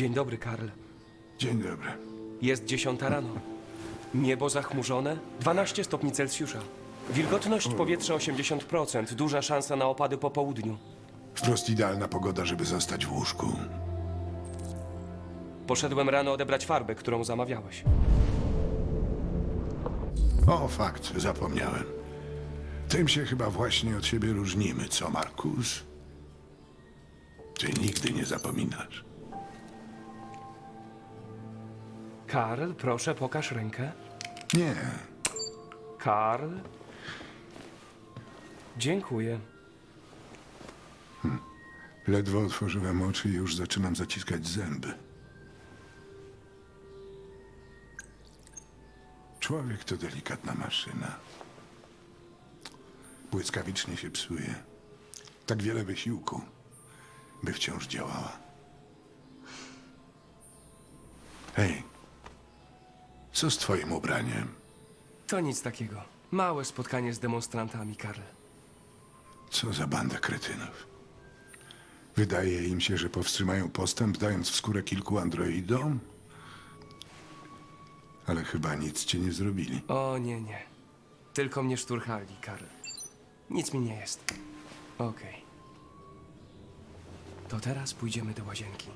Dzień dobry, Karl. Dzień dobry. Jest dziesiąta rano. Niebo zachmurzone, 12 stopni Celsjusza. Wilgotność powietrza 80%, duża szansa na opady po południu. Wprost idealna pogoda, żeby zostać w łóżku. Poszedłem rano odebrać farbę, którą zamawiałeś. O, fakt, zapomniałem. Tym się chyba właśnie od siebie różnimy, co, Markus? Ty nigdy nie zapominasz. Karl, proszę, pokaż rękę. Nie, Karl? Dziękuję. ledwo otworzyłem oczy i już zaczynam zaciskać zęby. Człowiek to delikatna maszyna. Błyskawicznie się psuje. Tak wiele wysiłku, by wciąż działała. Hej, co z twoim ubraniem? To nic takiego. Małe spotkanie z demonstrantami, Karl. Co za banda kretynów. Wydaje im się, że powstrzymają postęp, dając w skórę kilku androidom? Ale chyba nic ci nie zrobili. O nie, nie. Tylko mnie szturchali, Karl. Nic mi nie jest. Okej. To teraz pójdziemy do łazienki.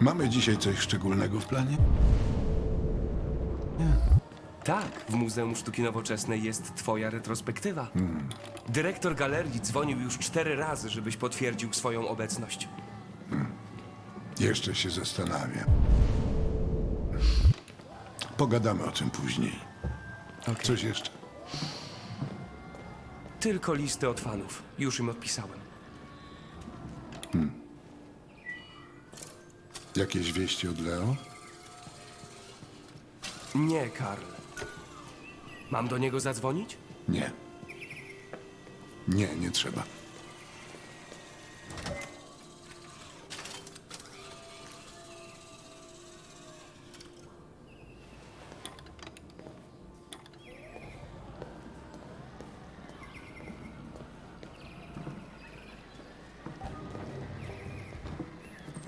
Mamy dzisiaj coś szczególnego w planie? Tak, w Muzeum Sztuki Nowoczesnej jest twoja retrospektywa. Dyrektor galerii dzwonił już cztery razy, żebyś potwierdził swoją obecność. Jeszcze się zastanawiam. Pogadamy o tym później. Coś jeszcze? Tylko listy od fanów. Już im odpisałem. Jakieś wieści od Leo? Nie, Karl. Mam do niego zadzwonić? Nie. Nie, nie trzeba.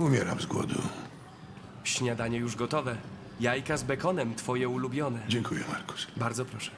Umieram z głodu. Śniadanie już gotowe. Jajka z bekonem, twoje ulubione. Dziękuję, Markus. Bardzo proszę.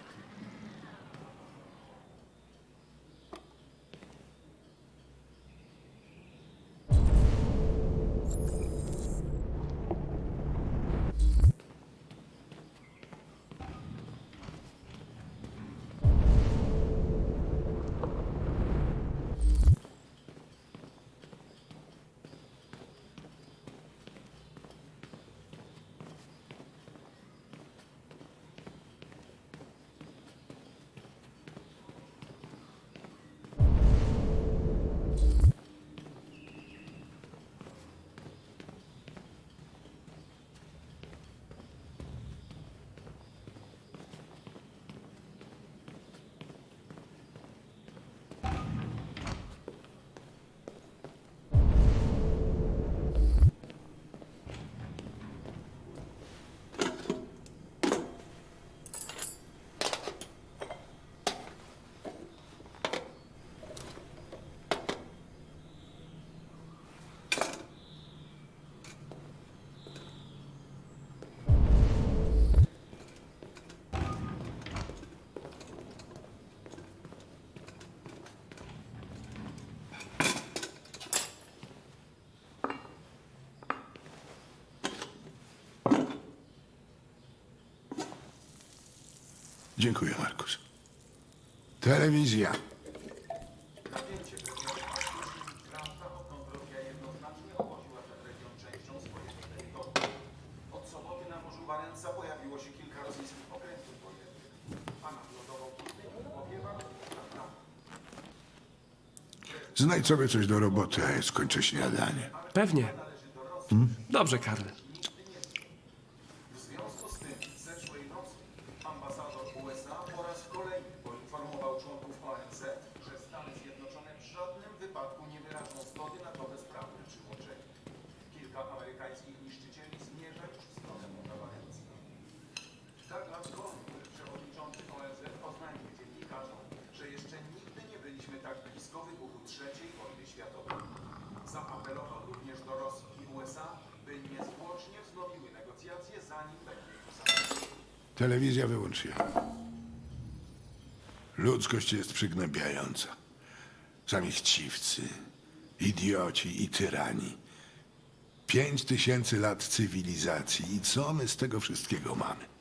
Wylądował kilku powiewa, Znajdź sobie coś do roboty, a ja skończę śniadanie. Pewnie. Dobrze, Karl. Telewizja wyłącz się. Ludzkość jest przygnębiająca. Sami chciwcy, idioci i tyrani. Pięć tysięcy lat cywilizacji i co my z tego wszystkiego mamy?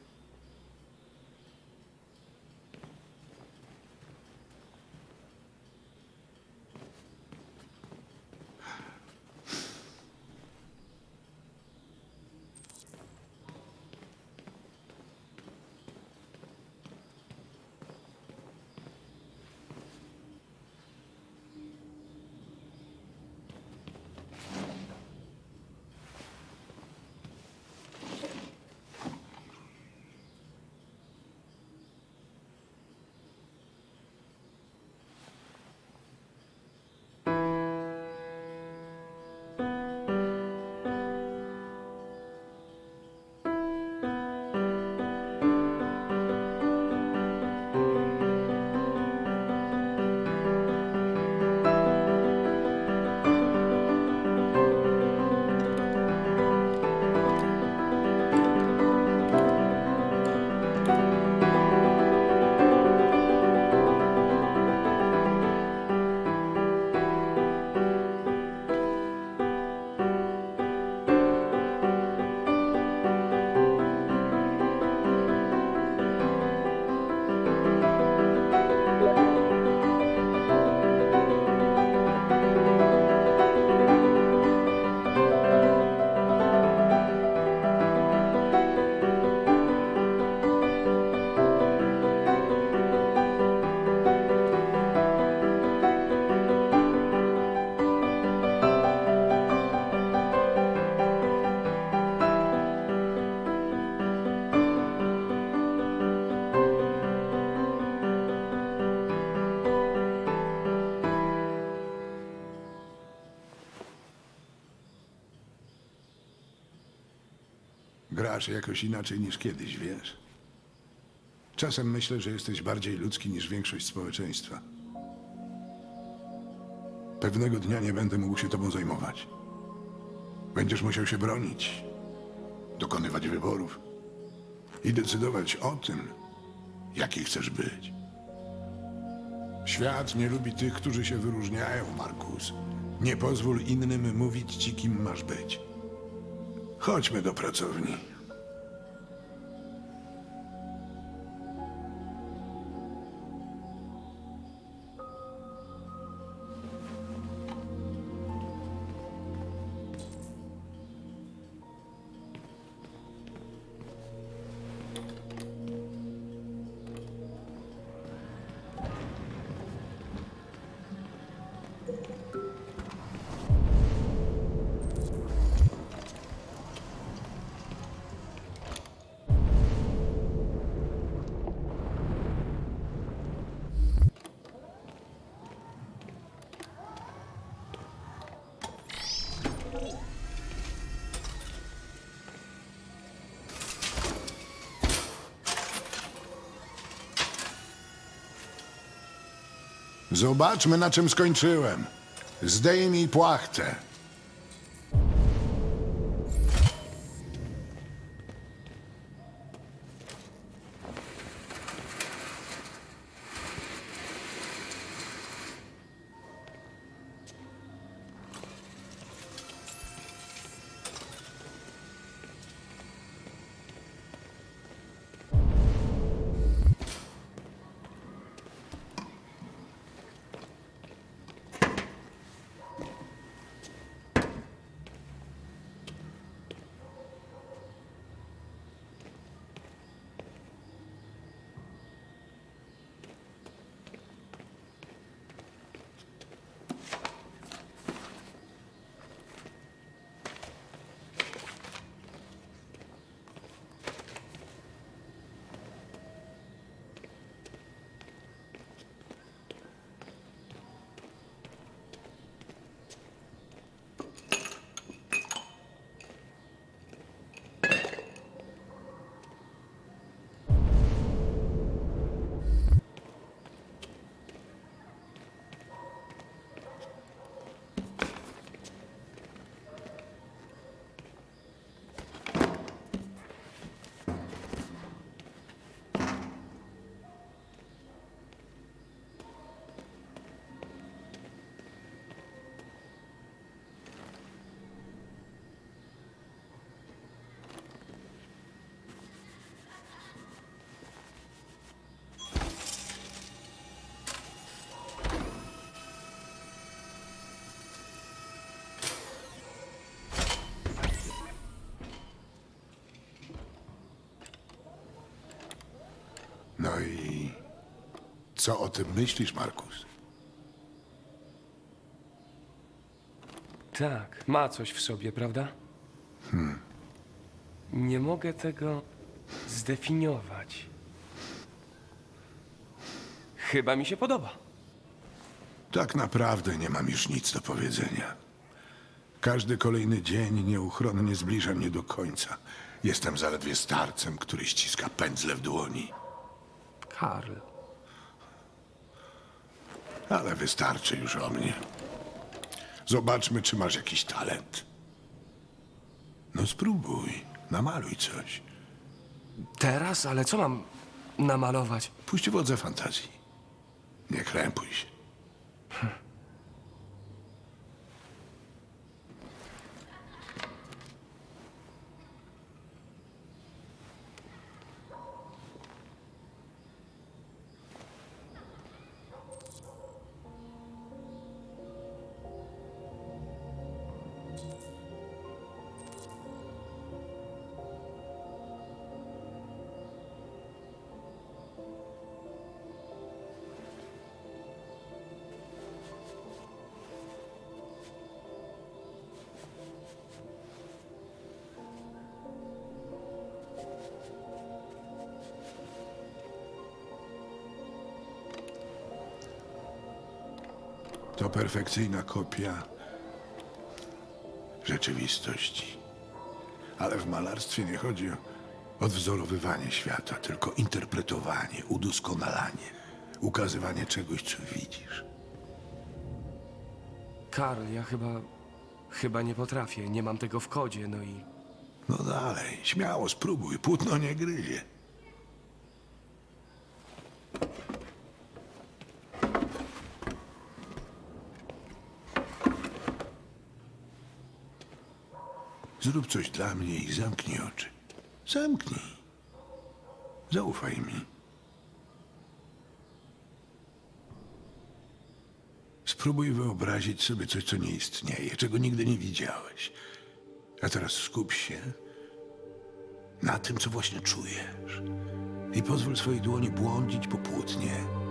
Grasz jakoś inaczej niż kiedyś, wiesz? Czasem myślę, że jesteś bardziej ludzki niż większość społeczeństwa. Pewnego dnia nie będę mógł się tobą zajmować. Będziesz musiał się bronić, dokonywać wyborów i decydować o tym, jaki chcesz być. Świat nie lubi tych, którzy się wyróżniają, Markus. Nie pozwól innym mówić ci, kim masz być. Chodźmy do pracowni. Zobaczmy, na czym skończyłem. Zdejmij płachtę. Co o tym myślisz, Markus? Tak, ma coś w sobie, prawda? Nie mogę tego zdefiniować. Chyba mi się podoba. Tak naprawdę nie mam już nic do powiedzenia. Każdy kolejny dzień nieuchronnie zbliża mnie do końca. Jestem zaledwie starcem, który ściska pędzle w dłoni. Karl. Ale wystarczy już o mnie. Zobaczmy, czy masz jakiś talent. No spróbuj, namaluj coś. Teraz? Ale co mam namalować? Puść wodze fantazji. Nie krępuj się. To perfekcyjna kopia rzeczywistości. Ale w malarstwie nie chodzi o odwzorowywanie świata, tylko interpretowanie, udoskonalanie, ukazywanie czegoś, co widzisz. Karl, ja chyba. Chyba nie potrafię. Nie mam tego w kodzie, no i. No dalej, śmiało spróbuj, płótno nie gryzie. Zrób coś dla mnie i zamknij oczy. Zamknij. Zaufaj mi. Spróbuj wyobrazić sobie coś, co nie istnieje, czego nigdy nie widziałeś. A teraz skup się na tym, co właśnie czujesz. I pozwól swojej dłoni błądzić po płótnie.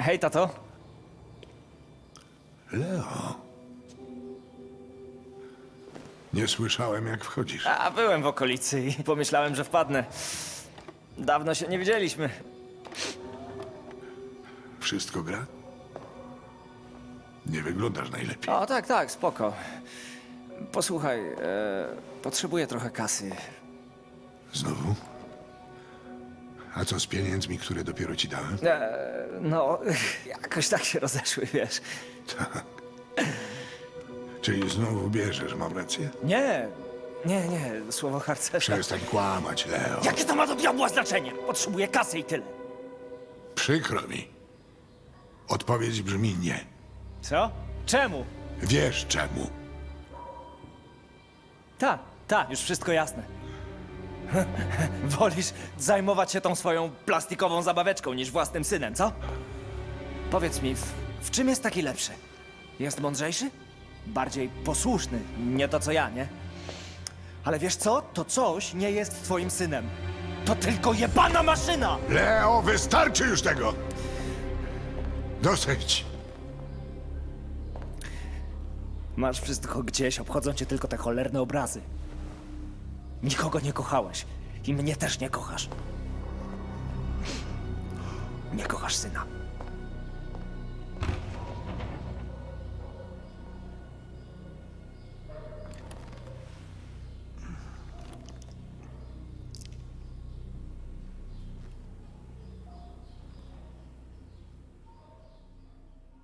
Hej, tato. Leo. Nie słyszałem, jak wchodzisz. A byłem w okolicy i pomyślałem, że wpadnę. Dawno się nie widzieliśmy. Wszystko gra? Nie wyglądasz najlepiej. O, tak, tak, spoko. Posłuchaj, e, potrzebuję trochę kasy. Znowu? A co z pieniędzmi, które dopiero ci dałem? E, no, jakoś tak się rozeszły, wiesz. Tak. Czyli znowu bierzesz, mam rację? Nie, nie, nie, słowo harcerza. Przestań kłamać, Leo. Jakie to ma do diabła znaczenie? Potrzebuję kasy i tyle. Przykro mi. Odpowiedź brzmi nie. Co? Czemu? Wiesz czemu. Tak, tak, już wszystko jasne. Wolisz zajmować się tą swoją plastikową zabaweczką niż własnym synem, co? Powiedz mi, w, w czym jest taki lepszy? Jest mądrzejszy? Bardziej posłuszny, nie to co ja, nie? Ale wiesz co? To coś nie jest twoim synem. To tylko jebana maszyna! Leo, wystarczy już tego! Dosyć. Masz wszystko gdzieś, obchodzą cię tylko te cholerne obrazy. Nikogo nie kochałeś. I mnie też nie kochasz. Nie kochasz syna.